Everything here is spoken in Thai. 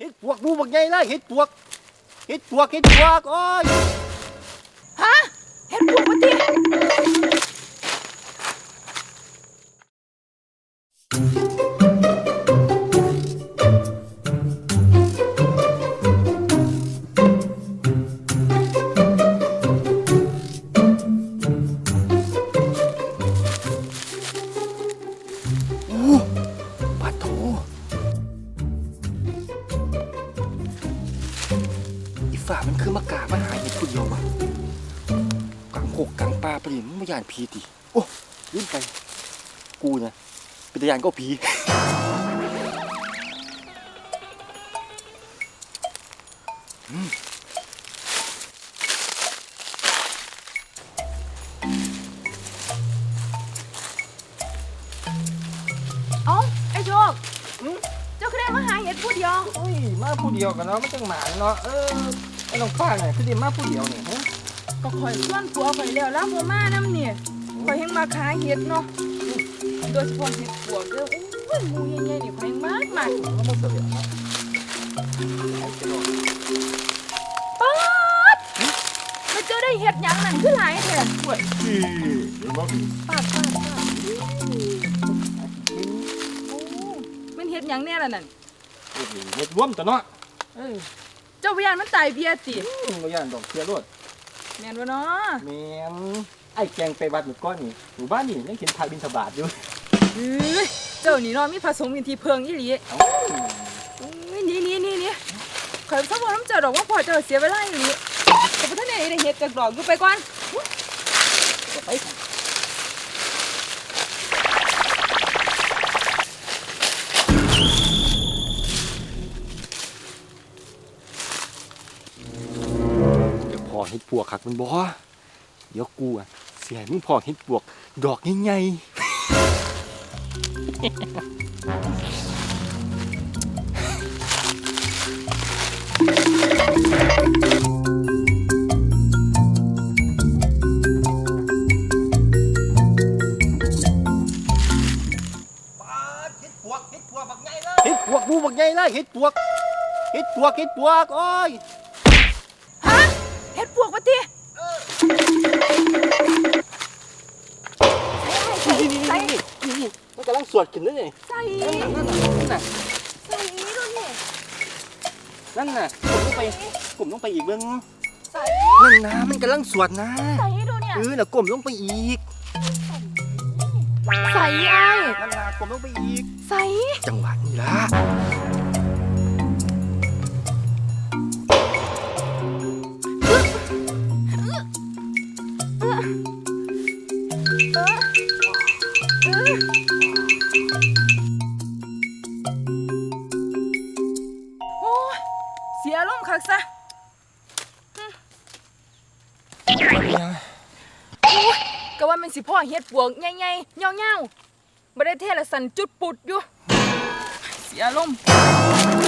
เห็ดปวกดูบักใหญ่เลยเห็ดปวกเห็ดปวกเห็ดปวกโอ้ย ฝ่ามันคือมากามาหาเห็ดผู้เดียววะกลางหกกลางป่าไปดิมันไม่ยานผีติโอ้ลืมไป กูนะเป็นตายานก็ผีเอ้าไอ้โชคเจ้าคือได้มาหาเฮ็ดผู้เดียวโอ้ยมาผู้เดียวกันเนาะไม่จังหมานเนาะเออ ไอ้น้องฟ้าเนี่ยคือเดีมาผู้เดียวเนี่ยฮะก็ข่อยส่วนผัวข่อยแล้วแล้วบ่มานํเนี่ยข่อยแฮงมาขายเฮ็ดเนาะโดยเฉพาะเฮ็ดปวกเด้อโอ้ยหมูใหญ่ๆนี่ข่อยแฮงมากมากก็มาเสียเนาะป๊าดแล้วเจ้าได้เฮ็ดหยังนั่นคือหลายแท้ช่วยเดี๋ยวบอกปาดปาดปาดโอ้มันเฮ็ดหยังแน่ล่ะนั่นเม็ดร่วมตัวเนาะเออ เจ้าพยานมันตายเบียติก็ย่านดอกเสียรวดแม่นบ่เนาะแม่นไอ้แกงไปวัดหมู่ก้อนนี่หมู่บ้านนี่ยังเห็นพระบิณฑบาตอยู่เอ้ยเจ้านี่เนาะมีผสมกันที่เพิงอีหลีเอ้าโอ้ยนี่นี่นี่นี่ข่อยบ่บอกน้ำเจ้าดอกว่าพอเจ้าเสียเวลาอีหลีแต่บ่ทันได้ได้เฮ็ดจักดอกอยู่ไปก่อน ไป เดี๋ยวพอเห็ดปวกคักมันบ่เดี๋ยวกูอะเสียมึงพอเห็ดปวก ดอกใหญ่เห็ดปวกเห็ดปวกบักใหญ่เลยเห็ดปวกดูบักใหญ่เลยเห็ดปวกเห็ดปวกเห็ดปวกโอ้ย เฮ็ดปวกบ่ตินี่นี่นี่นี่มันกำลังสวดขึ้นเลยนี่ใส่นั่นน่ะนั่นน่ะใส่ดูนี่นั่นน่ะผมต้องไปผมต้องไปอีกเบิ้งใส่นั่นนะมันกำลังสวดนะใส่ดูเนี่ยเออน่ะกลมลงไปอีก ใส่ไอ้นั่นน่ะกลมลงไปอีก ใส่จังหวะนี้ละ โอ้ยเสียลมณ์คักซะก็ว่ามันสิพ่อเฮ็ดปวกใหญ่ๆเงาๆบ่ได้เทละสันจุดปุดอยู่ เสียลมณ์